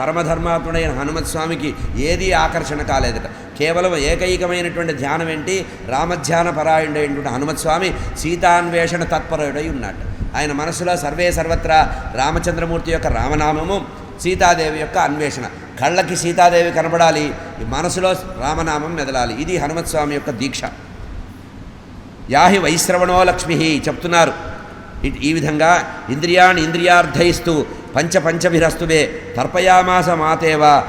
పరమధర్మాత్ముడైన హనుమత్ స్వామికి ఏదీ ఆకర్షణ కాలేదట. కేవలం ఏకైకమైనటువంటి ధ్యానం ఏంటి రామధ్యాన పరాయణుడైనటువంటి హనుమత్ స్వామి సీతాన్వేషణ తత్పరుడై ఉన్నాడు ఆయన మనసులో సర్వే సర్వత్రా రామచంద్రమూర్తి యొక్క రామనామము సీతాదేవి యొక్క అన్వేషణ. కళ్ళకి సీతాదేవి కనబడాలి మనసులో రామనామం మెదలాలి. ఇది హనుమత్ స్వామి యొక్క దీక్ష. యాహి వైశ్రవణో లక్ష్మి చెప్తున్నారు. ఈ విధంగా ఇంద్రియాణి ఇంద్రియార్థయిస్తూ పంచ పంచభిరస్తువే తర్పయామాస మాతేవ.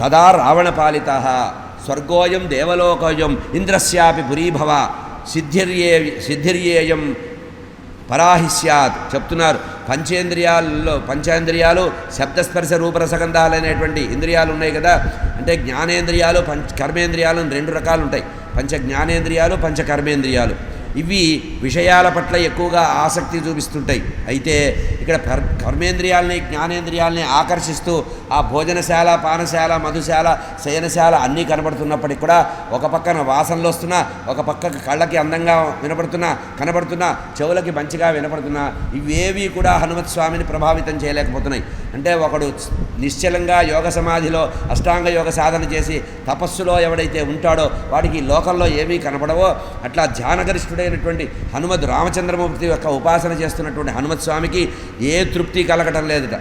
తదా రావణపాలిత. స్వర్గోయం దేవలోకోయం ఇంద్రస్యాపి పురీభవ. సిద్ధిర్యే సిద్ధిర్యేయం పరాహిస్యాత్ చెప్తున్నారు. పంచేంద్రియాల్లో పంచేంద్రియాలు శబ్దస్పర్శ రూపరసగంధాలు అనేటువంటి ఇంద్రియాలు ఉన్నాయి కదా. అంటే జ్ఞానేంద్రియాలు పంచ కర్మేంద్రియాలు రెండు రకాలు ఉంటాయి పంచ జ్ఞానేంద్రియాలు పంచ కర్మేంద్రియాలు ఇవి విషయాల పట్ల ఎక్కువగా ఆసక్తి చూపిస్తుంటాయి. అయితే ఇక్కడ కర్ కర్మేంద్రియాలని జ్ఞానేంద్రియాలని ఆకర్షిస్తూ ఆ భోజనశాల పానశాల మధుశాల శయనశాల అన్నీ కనబడుతున్నప్పటికి కూడా ఒక పక్కన వాసనలు వస్తున్నా ఒక పక్కకి కళ్ళకి అందంగా వినపడుతున్నా కనబడుతున్నా చెవులకి మంచిగా వినపడుతున్నా ఇవేవి కూడా హనుమత్ స్వామిని ప్రభావితం చేయలేకపోతున్నాయి. అంటే ఒకడు నిశ్చలంగా యోగ సమాధిలో అష్టాంగ యోగ సాధన చేసి తపస్సులో ఎవడైతే ఉంటాడో వాడికి ఈ లోకంలో ఏమీ కనపడవో అట్లా ధ్యానగరిష్ఠుడైనటువంటి హనుమద్ రామచంద్రమూర్తి యొక్క ఉపాసన చేస్తున్నటువంటి హనుమత్ స్వామికి ఏ తృప్తి కలగటం లేదుట.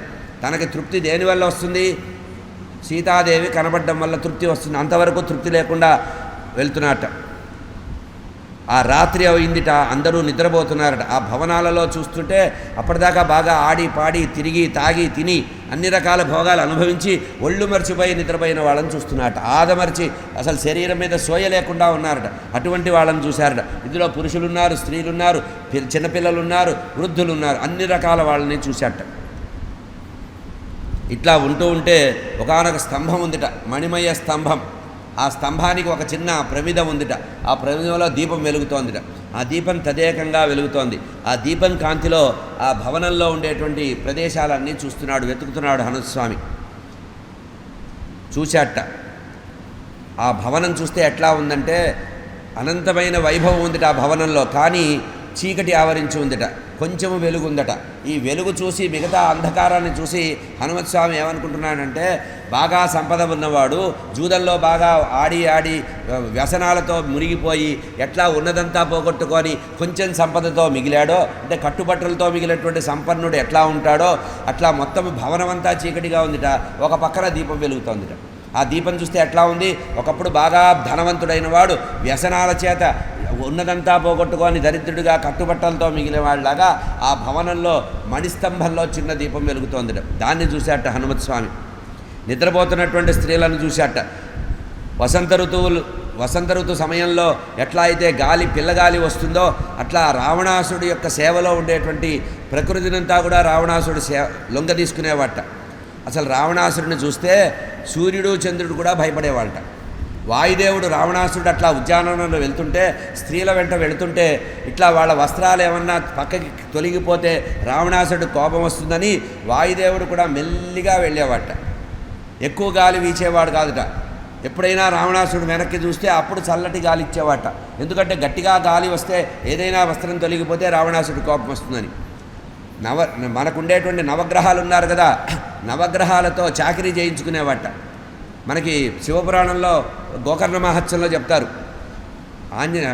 తనకి తృప్తి దేనివల్ల వస్తుంది? సీతాదేవి కనబడడం వల్ల తృప్తి వస్తుంది. అంతవరకు తృప్తి లేకుండా వెళ్తున్నట్ట ఆ రాత్రి అయిందిట అందరూ నిద్రపోతున్నారట. ఆ భవనాలలో చూస్తుంటే అప్పటిదాకా బాగా ఆడి పాడి తిరిగి తాగి తిని అన్ని రకాల భోగాలు అనుభవించి ఒళ్ళు మర్చిపోయి నిద్రపోయిన వాళ్ళని చూస్తున్నారట. ఆదమర్చి అసలు శరీరం మీద సోయ లేకుండా ఉన్నారట. అటువంటి వాళ్ళని చూశారట. ఇందులో పురుషులు ఉన్నారు స్త్రీలు ఉన్నారు పి- చిన్నపిల్లలు ఉన్నారు అన్ని రకాల వాళ్ళని చూశారట. ఇట్లా ఉంటూ ఉంటే ఒకానొక స్తంభం ఉందిట. మణిమయ స్తంభం. ఆ స్తంభానికి ఒక చిన్న ప్రమిద ఉందిట. ఆ ప్రమిదంలో దీపం వెలుగుతోందిట. ఆ దీపం తదేకంగా వెలుగుతోంది. ఆ దీపం కాంతిలో ఆ భవనంలో ఉండేటువంటి ప్రదేశాలన్నీ చూస్తున్నాడు వెతుకుతున్నాడు హనుస్వామి. చూశాట. ఆ భవనం చూస్తే ఎట్లా ఉందంటే అనంతమైన వైభవం ఉందిట ఆ భవనంలో కానీ చీకటి ఆవరించి ఉందిట. కొంచెం వెలుగు ఉందట. ఈ వెలుగు చూసి మిగతా అంధకారాన్ని చూసి హనుమత్ స్వామి ఏమనుకుంటున్నాడంటే బాగా సంపద ఉన్నవాడు జూదంలో బాగా ఆడి ఆడి వ్యసనాలతో మునిగిపోయి ఎట్లా ఉన్నదంతా పోగొట్టుకొని కొంచెం సంపదతో మిగిలాడో అంటే కట్టుబట్టలతో మిగిలినటువంటి సంపన్నుడు ఎట్లా ఉంటాడో అట్లా మొత్తం భవనమంతా చీకటిగా ఉందిట. ఒక పక్కన దీపం వెలుగుతోందిట. ఆ దీపం చూస్తే ఎట్లా ఉంది? ఒకప్పుడు బాగా ధనవంతుడైన వాడు వ్యసనాల చేత ఉన్నదంతా పోగొట్టుకొని దరిద్రుడిగా కట్టుబట్టలతో మిగిలిన వాళ్ళలాగా ఆ భవనంలో మణిస్తంభంలో చిన్న దీపం వెలుగుతోంది దాన్ని చూశాట హనుమత్ స్వామి నిద్రపోతున్నటువంటి స్త్రీలను చూశాట. వసంత ఋతువులు వసంత ఋతు సమయంలో ఎట్లా అయితే గాలి పిల్లగాలి వస్తుందో అట్లా రావణాసుడి యొక్క సేవలో ఉండేటువంటి ప్రకృతినంతా కూడా రావణాసుడు సే లొంగ తీసుకునేవాట. అసలు రావణాసురుడిని చూస్తే సూర్యుడు చంద్రుడు కూడా భయపడేవాళ్ళట. వాయుదేవుడు రావణాసుడు అట్లా ఉద్యానవనంలో వెళ్తుంటే స్త్రీల వెంట వెళుతుంటే ఇట్లా వాళ్ళ వస్త్రాలు ఏమన్నా పక్కకి తొలగిపోతే రావణాసుడు కోపం వస్తుందని వాయుదేవుడు కూడా మెల్లిగా వెళ్ళేవాట. ఎక్కువ గాలి వీచేవాడు కాదుట. ఎప్పుడైనా రావణాసుడు వెనక్కి చూస్తే అప్పుడు చల్లటి గాలి ఇచ్చేవాట. ఎందుకంటే గట్టిగా గాలి వస్తే ఏదైనా వస్త్రం తొలగిపోతే రావణాసుడు కోపం వస్తుందని. నవ మనకుండేటువంటి నవగ్రహాలు ఉన్నారు కదా నవగ్రహాలతో చాకరీ చేయించుకునేవాట. మనకి శివపురాణంలో గోకర్ణ మహత్సంలో చెప్తారు. ఆంజనే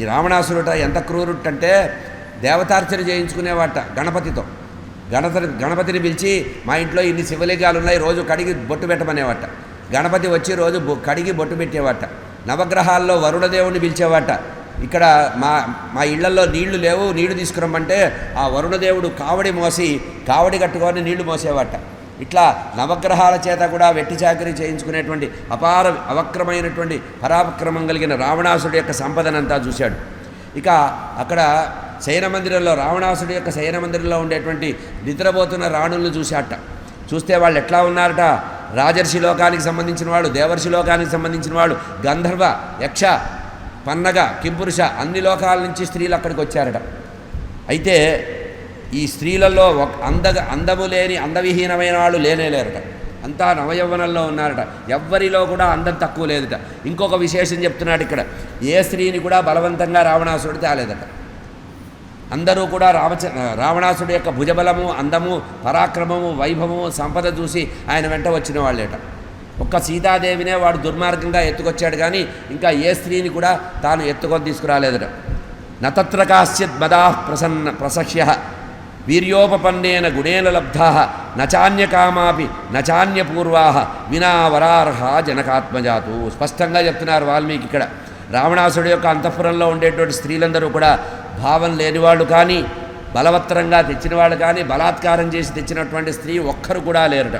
ఈ రావణాసురుట ఎంత క్రూరుటంటే దేవతార్చన చేయించుకునేవాట గణపతితో. గణపతి గణపతిని పిలిచి మా ఇంట్లో ఇన్ని శివలింగాలు ఉన్నాయి రోజు కడిగి బొట్టు పెట్టమనేవాట. గణపతి వచ్చి రోజు బొ- కడిగి బొట్టు పెట్టేవాట. నవగ్రహాల్లో వరుణదేవుని పిలిచేవాట. ఇక్కడ మా మా ఇళ్ళలో నీళ్ళు లేవు నీళ్ళు తీసుకురమ్మంటే ఆ వరుణదేవుడు కావడి మోసి కావడి కట్టుకొని నీళ్ళు మోసేవాట. ఇట్లా నవగ్రహాల చేత కూడా వెట్టి చాకరీ చేయించుకునేటువంటి అపార అవక్రమైనటువంటి పరాక్రమం కలిగిన రావణాసుడి యొక్క సంపదనంతా చూశాడు. ఇక అక్కడ శయనమందిరంలో రావణాసుడి యొక్క శయనమందిరంలో ఉండేటువంటి నిద్రపోతున్న రాణులను చూశాట. చూస్తే వాళ్ళు ఎట్లా ఉన్నారట? రాజర్షి లోకానికి సంబంధించిన వాడు దేవర్షి లోకానికి సంబంధించిన వాడు గంధర్వ యక్ష పన్నగ కింపురుష అన్ని లోకాల నుంచి స్త్రీలు అక్కడికి వచ్చారట. అయితే ఈ స్త్రీలలో ఒక అందగ అందము లేని అందవిహీనమైన వాళ్ళు లేనే లేరట. అంతా నవయవ్వనంలో ఉన్నారట. ఎవ్వరిలో కూడా అందం తక్కువ లేదట. ఇంకొక విశేషం చెప్తున్నాడు ఇక్కడ. ఏ స్త్రీని కూడా బలవంతంగా రావణాసుడు తేలేదట. అందరూ కూడా రామచ రావణాసుడి యొక్క భుజబలము అందము పరాక్రమము వైభవము సంపద చూసి ఆయన వెంట వచ్చిన వాళ్ళేట. ఒక్క సీతాదేవినే వాడు దుర్మార్గంగా ఎత్తుకొచ్చాడు కానీ ఇంకా ఏ స్త్రీని కూడా తాను ఎత్తుకొని తీసుకురాలేదట. నతత్ర కాశ్చిత్ మదా ప్రసన్న ప్రసక్ష్య వీర్యోపపన్నేన గుణేన లబ్ధా నచాన్యకామాపి నచాన్యపూర్వా వినా వరార్హ జనకాత్మజాతు. స్పష్టంగా చెప్తున్నారు వాల్మీకి ఇక్కడ. రావణాసుడి యొక్క అంతఃపురంలో ఉండేటువంటి స్త్రీలందరూ కూడా భావం లేనివాళ్ళు కానీ బలవత్తరంగా తెచ్చిన వాళ్ళు కానీ బలాత్కారం చేసి తెచ్చినటువంటి స్త్రీ ఒక్కరు కూడా లేరుట.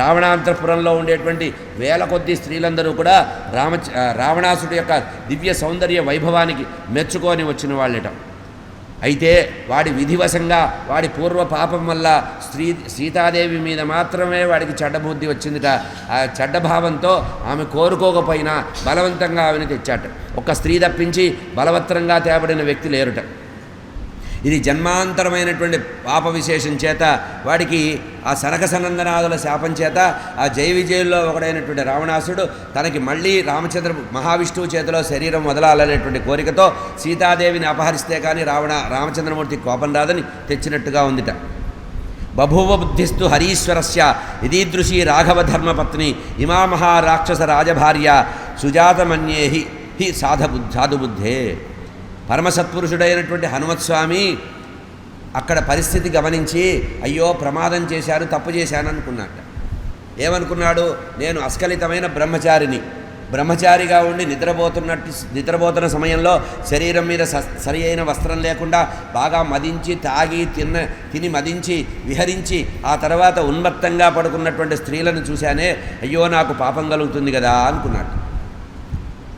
రావణాంతపురంలో ఉండేటువంటి వేల కొద్ది స్త్రీలందరూ కూడా రామ రావణాసుడి యొక్క దివ్య సౌందర్య వైభవానికి మెచ్చుకొని వచ్చిన వాళ్ళట. అయితే వాడి విధివశంగా వాడి పూర్వ పాపం వల్ల స్త్రీ సీతాదేవి మీద మాత్రమే వాడికి చెడ్డబుద్ధి వచ్చిందిట. ఆ చెడ్డభావంతో ఆమె కోరుకోకపోయినా బలవంతంగా ఆమెను తెచ్చాట. ఒక స్త్రీ తప్పించి బలవత్తరంగా తేబడిన వ్యక్తి లేరుట. ఇది జన్మాంతరమైనటువంటి పాప విశేషం చేత వాడికి ఆ సనక సనందనాదుల శాపం చేత ఆ జయ విజయుల్లో ఒకడైనటువంటి రావణాసుడు తనకి మళ్ళీ రామచంద్ర మహావిష్ణువు చేతిలో శరీరం వదలాలనేటువంటి కోరికతో సీతాదేవిని అపహరిస్తే కానీ రావణ రామచంద్రమూర్తి కోపం రాదని తెచ్చినట్టుగా ఉందిట. బభూవ బుద్ధిస్తు హరీశ్వరస్య ఇదీదృశీ రాఘవధర్మపత్ని ఇమామహారాక్షస రాజభార్య సుజాతమన్యేహి హి సాధబు సాధుబుద్ధే పరమసత్పురుషుడైనటువంటి హనుమత్స్వామి అక్కడ పరిస్థితి గమనించి అయ్యో ప్రమాదం చేశారు తప్పు చేశాను అనుకున్నాట ఏమనుకున్నాడు? నేను అస్ఖలితమైన బ్రహ్మచారిని. బ్రహ్మచారిగా ఉండి నిద్రపోతున్నట్టు నిద్రపోతున్న సమయంలో శరీరం మీద స సరి అయిన వస్త్రం లేకుండా బాగా మదించి తాగి తిన్న తిని మదించి విహరించి ఆ తర్వాత ఉన్మత్తంగా పడుకున్నటువంటి స్త్రీలను చూశానే అయ్యో నాకు పాపం కలుగుతుంది కదా అనుకున్నాడు.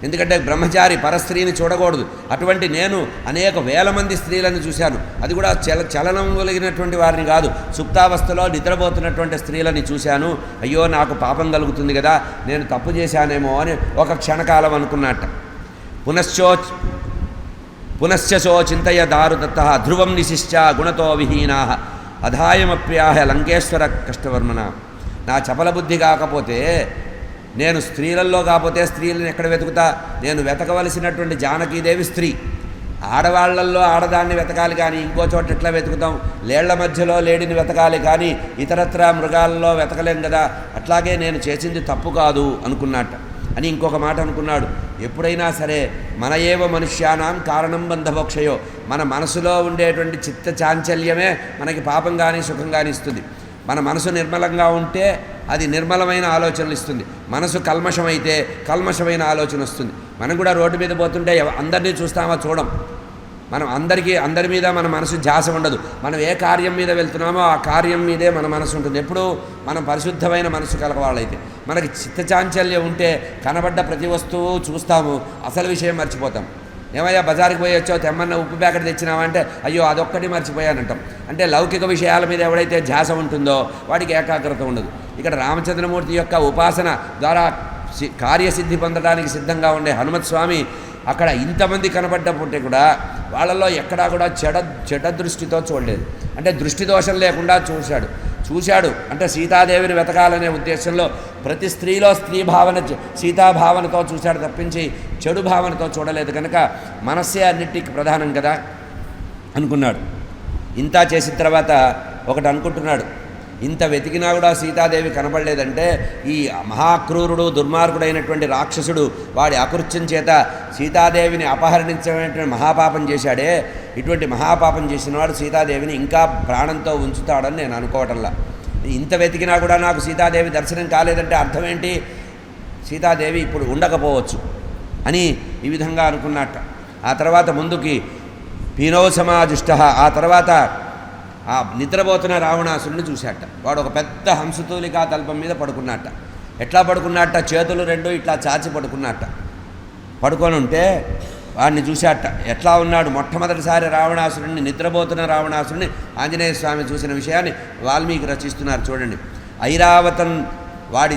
ఎందుకంటే బ్రహ్మచారి పరస్త్రీని చూడకూడదు. అటువంటి నేను అనేక వేల మంది స్త్రీలను చూశాను. అది కూడా చల చలనం కలిగినటువంటి వారిని కాదు. సుప్తావస్థలో నిద్రపోతున్నటువంటి స్త్రీలని చూశాను. అయ్యో నాకు పాపం కలుగుతుంది కదా నేను తప్పు చేశానేమో అని ఒక క్షణకాలం అనుకున్నట్ట. పునశ్చో పునశ్చో చింతయ దారుదత్త ధ్రువం నిశిశ్చ గుణతో విహీనా అధాయమప్యాహ లంకేశ్వర కష్టవర్మన నా చపల బుద్ధి కాకపోతే నేను స్త్రీలలో కాకపోతే స్త్రీలను ఎక్కడ వెతుకుతా? నేను వెతకవలసినటువంటి జానకీదేవి స్త్రీ. ఆడవాళ్ళల్లో ఆడదాన్ని వెతకాలి కానీ ఇంకో చోట ఎట్లా వెతుకుతాం? లేళ్ళ మధ్యలో లేడిని వెతకాలి కానీ ఇతరత్ర మృగాల్లో వెతకలేం కదా? అట్లాగే నేను చేసింది తప్పు కాదు అనుకున్నట్ట అని ఇంకొక మాట అనుకున్నాడు. ఎప్పుడైనా సరే మన ఏవ మనుష్యానాం కారణం బంధభోక్షయో మన మనసులో ఉండేటువంటి చిత్త చాంచల్యమే మనకి పాపం కానీ సుఖం కానీ ఇస్తుంది. మన మనసు నిర్మలంగా ఉంటే అది నిర్మలమైన ఆలోచనలు ఇస్తుంది. మనసు కల్మషమైతే కల్మషమైన ఆలోచన వస్తుంది. మనం కూడా రోడ్డు మీద పోతుంటే అందరినీ చూస్తామా చూడం. మనం అందరికీ అందరి మీద మన మనసు ధ్యాస ఉండదు. మనం ఏ కార్యం మీద వెళ్తున్నామో ఆ కార్యం మీదే మన మనసు ఉంటుంది. ఎప్పుడు మనం పరిశుద్ధమైన మనసు కలగవాళ్ళైతే మనకి చిత్తచాంచల్యం ఉంటే కనబడ్డ ప్రతి వస్తువు చూస్తాము. అసలు విషయం మర్చిపోతాం. ఏమయ్యా బజార్కి పోయి వచ్చావు తెమ్మన్న ఉప్పు ప్యాకెట్ తెచ్చినావా అంటే అయ్యో అదొక్కటి మర్చిపోయానంటాం. అంటే లౌకిక విషయాల మీద ఎవడైతే ధ్యాస ఉంటుందో వాడికి ఏకాగ్రత ఉండదు. ఇక్కడ రామచంద్రమూర్తి యొక్క ఉపాసన ద్వారా సి- కార్యసిద్ధి పొందడానికి సిద్ధంగా ఉండే హనుమత్ స్వామి అక్కడ ఇంతమంది కనబడ్డప్పుంటే కూడా వాళ్ళల్లో ఎక్కడా కూడా చెడ చెడ్డ దృష్టితో చూడలేదు. అంటే దృష్టి దోషం లేకుండా చూశాడు. చూశాడు. అంటే సీతాదేవిని వెతకాలనే ఉద్దేశంలో ప్రతి స్త్రీలో స్త్రీ భావన సీతాభావనతో చూశాడు తప్పించి చెడు భావనతో చూడలేదు. కనుక మనస్సే అన్నిటికీ ప్రధానం కదా అనుకున్నాడు. ఇంత చేసిన తర్వాత ఒకటి అనుకుంటున్నాడు. ఇంత వెతికినా కూడా సీతాదేవి కనబడలేదంటే ఈ మహాక్రూరుడు దుర్మార్గుడైనటువంటి రాక్షసుడు వాడి అకృత్యం చేత సీతాదేవిని అపహరించడానికి మహాపాపం చేశాడే. ఇటువంటి మహాపాపం చేసినవాడు సీతాదేవిని ఇంకా ప్రాణంతో ఉంచుతాడని నేను అనుకోవటంలా. ఇంత వెతికినా కూడా నాకు సీతాదేవి దర్శనం కాలేదంటే అర్థం ఏంటి సీతాదేవి ఇప్పుడు ఉండకపోవచ్చు అని ఈ విధంగా అనుకున్నట్ట. ఆ తర్వాత ముందుకి పీనోసమాజుష్ట ఆ తర్వాత ఆ నిద్రపోతున్న రావణాసురుని చూశాట. వాడు ఒక పెద్ద హంసతూలికా తల్పం మీద పడుకున్నట్ట ఎట్లా పడుకున్నట్ట చేతులు రెండు ఇట్లా చాచి పడుకున్నట్ట పడుకొని ఉంటే వాడిని చూశాట. ఎట్లా ఉన్నాడు? మొట్టమొదటిసారి రావణాసురుడిని నిద్రపోతున్న రావణాసురుడిని ఆంజనేయ స్వామి చూసిన విషయాన్ని వాల్మీకి రచిస్తున్నారు చూడండి. ఐరావతన్ వాడి